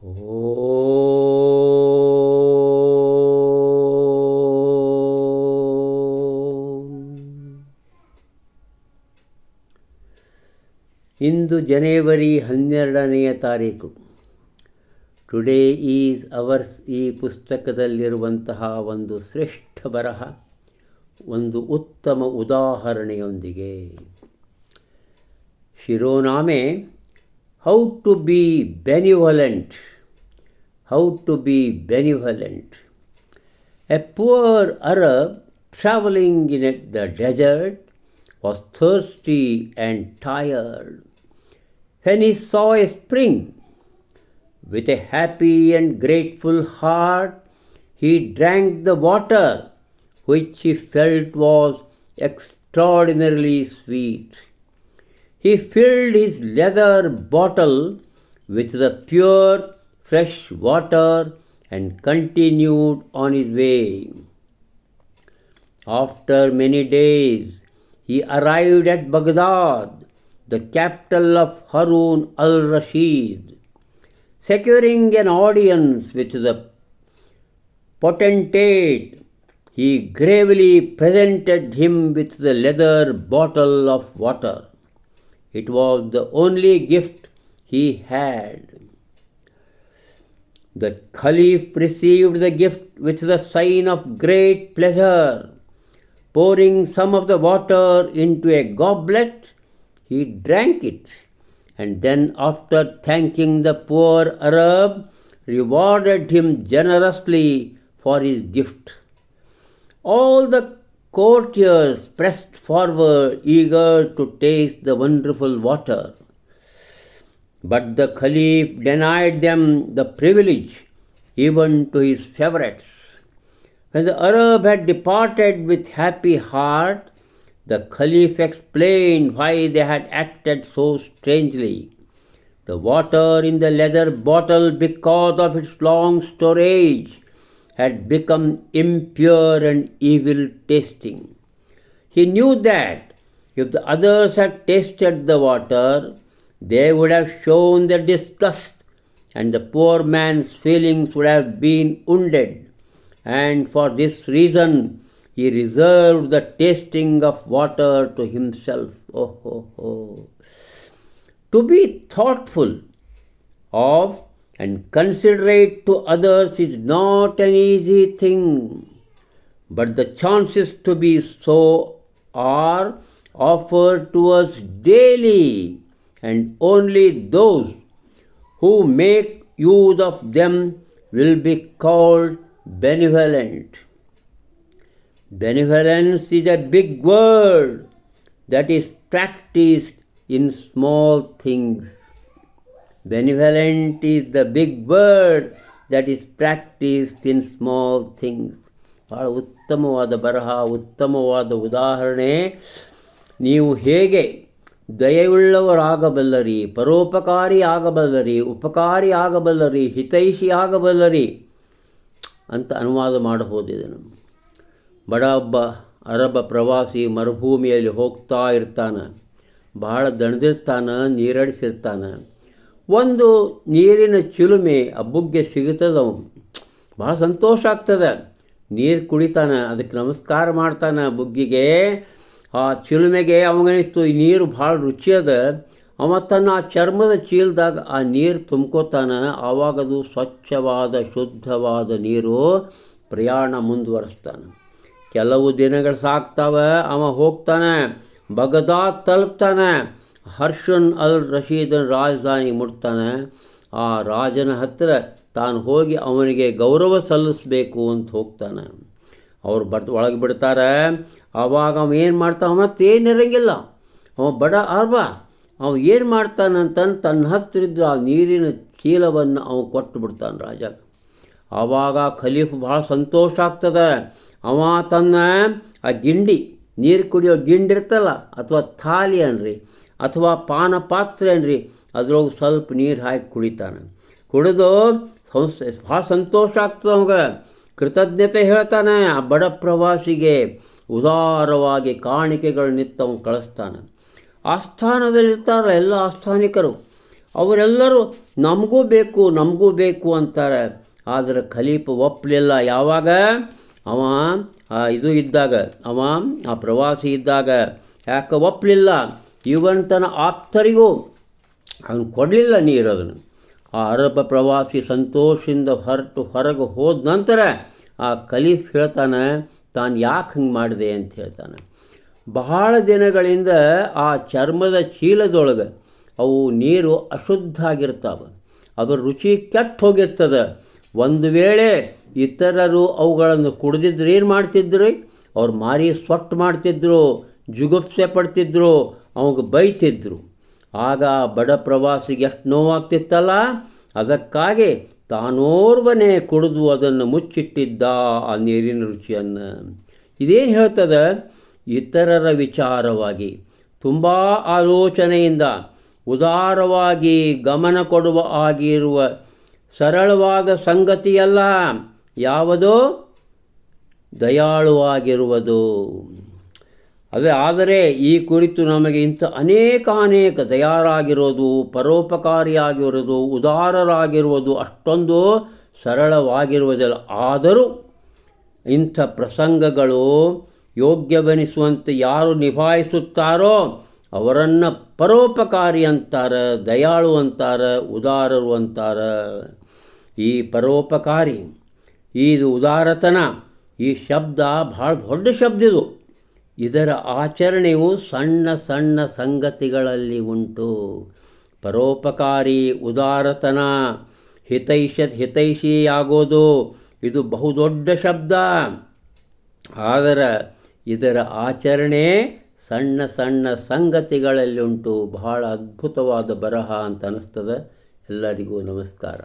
ಇಂದು ಜನವರಿ ಹನ್ನೆರಡನೆಯ ತಾರೀಕು. Today is ours ಈ ಪುಸ್ತಕದಲ್ಲಿರುವಂತಹ ಒಂದು ಶ್ರೇಷ್ಠ ಬರಹ, ಒಂದು ಉತ್ತಮ ಉದಾಹರಣೆಯೊಂದಿಗೆ. ಶಿರೋನಾಮೆ how to be benevolent. How to be benevolent. A poor Arab traveling in the desert was thirsty and tired. When he saw a spring, with a happy and grateful heart, he drank the water, which he felt was extraordinarily sweet. He filled his leather bottle with the pure, fresh water and continued on his way. After many days, he arrived at Baghdad, the capital of Harun al Rashid. Securing an audience with the potentate, he gravely presented him with the leather bottle of water. It was the only gift he had. The Caliph received the gift with the sign of great pleasure. Pouring some of the water into a goblet, he drank it, and then, after thanking the poor Arab, rewarded him generously for his gift. All the courtiers pressed forward, eager to taste the wonderful water. But the Caliph denied them the privilege, even to his favorites. When the Arab had departed with happy heart, the Caliph explained why they had acted so strangely. The water in the leather bottle, because of its long storage, had become impure and evil tasting. He knew that if the others had tasted the water, they would have shown their disgust, and the poor man's feelings would have been wounded and for this reason he reserved the tasting of water to himself. Oh, oh, oh. To be thoughtful of and considerate to others is not an easy thing, but the chances to be so are offered to us daily, and only those who make use of them will be called benevolent. Benevolence is a big word that is practiced in small things. Benevolent is the big word that is practiced in small things. ಭಾಳ ಉತ್ತಮವಾದ ಬರಹ, ಉತ್ತಮವಾದ ಉದಾಹರಣೆ. ನೀವು ಹೇಗೆ ದಯವುಳ್ಳವರಾಗಬಲ್ಲರಿ ಪರೋಪಕಾರಿ ಆಗಬಲ್ಲರಿ, ಉಪಕಾರಿ ಆಗಬಲ್ಲರಿ, ಹಿತೈಷಿ ಆಗಬಲ್ಲರಿ ಅಂತ ಅನುವಾದ ಮಾಡಬಹುದಿದನು ಬಡ ಒಬ್ಬ ಅರಬ ಪ್ರವಾಸಿ ಮರುಭೂಮಿಯಲ್ಲಿ ಹೋಗ್ತಾ ಇರ್ತಾನೆ. ಬಹಳ ದಣದಿರ್ತಾನೆ, ನೀರಡಿಸಿರ್ತಾನೆ. ಒಂದು ನೀರಿನ ಚಿಲುಮೆ ಬುಗ್ಗೆ ಸಿಗುತ್ತದೆ? ಭಾಳ ಸಂತೋಷ ಆಗ್ತದೆ. ನೀರು ಕುಡಿತಾನೆ, ಅದಕ್ಕೆ ನಮಸ್ಕಾರ ಮಾಡ್ತಾನೆ ಬುಗ್ಗಿಗೆ. ಆ ಚಿಲುಮೆಗೆ ಅವನಿತ್ತು ಈ ನೀರು ಭಾಳ ರುಚಿ ಅದ. ಅವ ತನ್ನ ಆ ಚರ್ಮದ ಚೀಲದಾಗ ಆ ನೀರು ತುಂಬ್ಕೋತಾನೆ. ಆವಾಗದು ಸ್ವಚ್ಛವಾದ, ಶುದ್ಧವಾದ ನೀರು ಪ್ರಯಾಣ ಮುಂದುವರೆಸ್ತಾನೆ. ಕೆಲವು ದಿನಗಳು ಸಾಕ್ತಾವೆ, ಅವ ಹೋಗ್ತಾನೆ ಬಗದಾ ತಲುಪ್ತಾನೆ. ಹರ್ಷನ್ ಅಲ್ ರಶೀದನ್ ರಾಜಧಾನಿಗೆ ಮುಟ್ತಾನೆ. ಆ ರಾಜನ ಹತ್ತಿರ ತಾನು ಹೋಗಿ ಅವನಿಗೆ ಗೌರವ ಸಲ್ಲಿಸಬೇಕು ಅಂತ ಹೋಗ್ತಾನೆ. ಅವ್ರು ಬಟ್ ಒಳಗೆ ಬಿಡ್ತಾರೆ. ಆವಾಗ ಅವ ಏನು ಮಾಡ್ತಾವ ಮತ್ತೇನಿರಂಗಿಲ್ಲ ಅವ ಬಡ ಅರ್ಬ ಅವ ಏನು ಮಾಡ್ತಾನಂತಂದು ತನ್ನ ಹತ್ತಿರ ಇದ್ದ ಆ ನೀರಿನ ಚೀಲವನ್ನು ಅವ ಕೊಟ್ಟು ಬಿಡ್ತಾನೆ ರಾಜ. ಆವಾಗ ಖಲೀಫ್ ಭಾಳ ಸಂತೋಷ ಆಗ್ತದೆ. ಅವ ತನ್ನ ಆ ಗಿಂಡಿ, ನೀರು ಕುಡಿಯೋ ಗಿಂಡಿ ಇರ್ತಲ್ಲ, ಅಥವಾ ಥಾಲಿ ಅನ್ರಿ. ಅಥವಾ ಪಾನ ಪಾತ್ರೆ ಅನ್ರಿ, ಅದ್ರೊಳಗೆ ಸ್ವಲ್ಪ ನೀರು ಹಾಕಿ ಕುಡಿತಾನೆ. ಕುಡಿದು ಭಾಳ ಸಂತೋಷ ಆಗ್ತದೆ ಅವಾಗ. ಕೃತಜ್ಞತೆ ಹೇಳ್ತಾನೆ, ಆ ಬಡ ಪ್ರವಾಸಿಗೆ ಉದಾರವಾಗಿ ಕಾಣಿಕೆಗಳನ್ನಿತ್ತು ಅವನು ಕಳಿಸ್ತಾನೆ. ಆಸ್ಥಾನದಲ್ಲಿರ್ತಾರಲ್ಲ ಎಲ್ಲ ಆಸ್ಥಾನಿಕರು, ಅವರೆಲ್ಲರೂ ನಮಗೂ ಬೇಕು ನಮಗೂ ಬೇಕು ಅಂತಾರೆ. ಆದರೆ ಖಲೀಫ ಒಪ್ಪಲಿಲ್ಲ ಯಾವಾಗ? ಅವ ಇದು ಇದ್ದಾಗ, ಅವ, ಆ ಪ್ರವಾಸಿ ಇದ್ದಾಗ. ಯಾಕೆ ಒಪ್ಪಲಿಲ್ಲ ಇವನ್ ತನ್ನ ಆಪ್ತರಿಗೂ ಅವನು ಕೊಡಲಿಲ್ಲ ನೀರು ಅದನ್ನು ಆ ಅರಬ ಪ್ರವಾಸಿ ಸಂತೋಷದಿಂದ ಹೊರಟು ಹೊರಗೆ ಹೋದ ನಂತರ ಆ ಖಲೀಫ್ ಹೇಳ್ತಾನೆ, ತಾನು ಯಾಕೆ ಹಂಗೆ ಮಾಡಿದೆ? ಅಂತ ಹೇಳ್ತಾನೆ. ಬಹಳ ದಿನಗಳಿಂದ ಆ ಚರ್ಮದ ಚೀಲದೊಳಗೆ ಅವು ನೀರು ಅಶುದ್ಧ ಆಗಿರ್ತಾವೆ ಅದರ ರುಚಿ ಕೆಟ್ಟು ಹೋಗಿರ್ತದೆ. ಒಂದು ವೇಳೆ ಇತರರು ಅವುಗಳನ್ನು ಕುಡಿದಿದ್ರೆ ಏನು ಮಾಡ್ತಿದ್ರು? ಅವ್ರು ಮಾರಿ ಸೊಟ್ಟು ಮಾಡ್ತಿದ್ರು, ಜುಗುಪ್ಸೆ ಪಡ್ತಿದ್ರು ಅವಾಗ ಬೈತಿದ್ರು. ಆಗ ಬಡ ಪ್ರವಾಸಿಗೆ ಎಷ್ಟು ನೋವಾಗ್ತಿತ್ತಲ್ಲ? ಅದಕ್ಕಾಗಿ ತಾನೋರ್ವನೇ ಕುಡಿದು ಅದನ್ನು ಮುಚ್ಚಿಟ್ಟಿದ್ದ ಆ ನೀರಿನ ರುಚಿಯನ್ನು. ಇದೇನು ಹೇಳ್ತದೆ? ಇತರರ ವಿಚಾರವಾಗಿ, ತುಂಬ ಆಲೋಚನೆಯಿಂದ, ಉದಾರವಾಗಿ ಗಮನ ಕೊಡುವ ಆಗಿರುವ ಸರಳವಾದ ಸಂಗತಿಯಲ್ಲ. ಯಾವುದೋ? ದಯಾಳುವಾಗಿರುವುದು. ಅದೇ, ಆದರೆ ಈ ಕುರಿತು ನಮಗೆ ಇಂಥ ಅನೇಕ ಅನೇಕ ದಯಾರಾಗಿರೋದು ಪರೋಪಕಾರಿಯಾಗಿರೋದು, ಉದಾರರಾಗಿರುವುದು ಅಷ್ಟೊಂದು ಸರಳವಾಗಿರುವುದಿಲ್ಲ. ಆದರೂ ಇಂಥ ಪ್ರಸಂಗಗಳು ಯೋಗ್ಯವೆನಿಸುವಂತೆ ಯಾರು ನಿಭಾಯಿಸುತ್ತಾರೋ ಅವರನ್ನು ಪರೋಪಕಾರಿ ಅಂತಾರೆ, ದಯಾಳು ಅಂತಾರೆ, ಉದಾರರು ಅಂತಾರೆ. ಈ ಪರೋಪಕಾರಿ, ಇದು ಉದಾರತನ, ಈ ಶಬ್ದ ಭಾಳ ದೊಡ್ಡ ಶಬ್ದ ಇದು. ಇದರ ಆಚರಣೆಯು ಸಣ್ಣ ಸಣ್ಣ ಸಂಗತಿಗಳಲ್ಲಿ ಉಂಟು. ಪರೋಪಕಾರಿ ಉದಾರತನ, ಹಿತೈಷ ಹಿತೈಷಿಯಾಗೋದು, ಇದು ಬಹುದೊಡ್ಡ ಶಬ್ದ. ಆದರೆ ಇದರ ಆಚರಣೆ ಸಣ್ಣ ಸಣ್ಣ ಸಂಗತಿಗಳಲ್ಲಿ ಉಂಟು. ಬಹಳ ಅದ್ಭುತವಾದ ಬರಹ ಅಂತ ಅನ್ನಿಸ್ತದೆ ಎಲ್ಲರಿಗೂ ನಮಸ್ಕಾರ.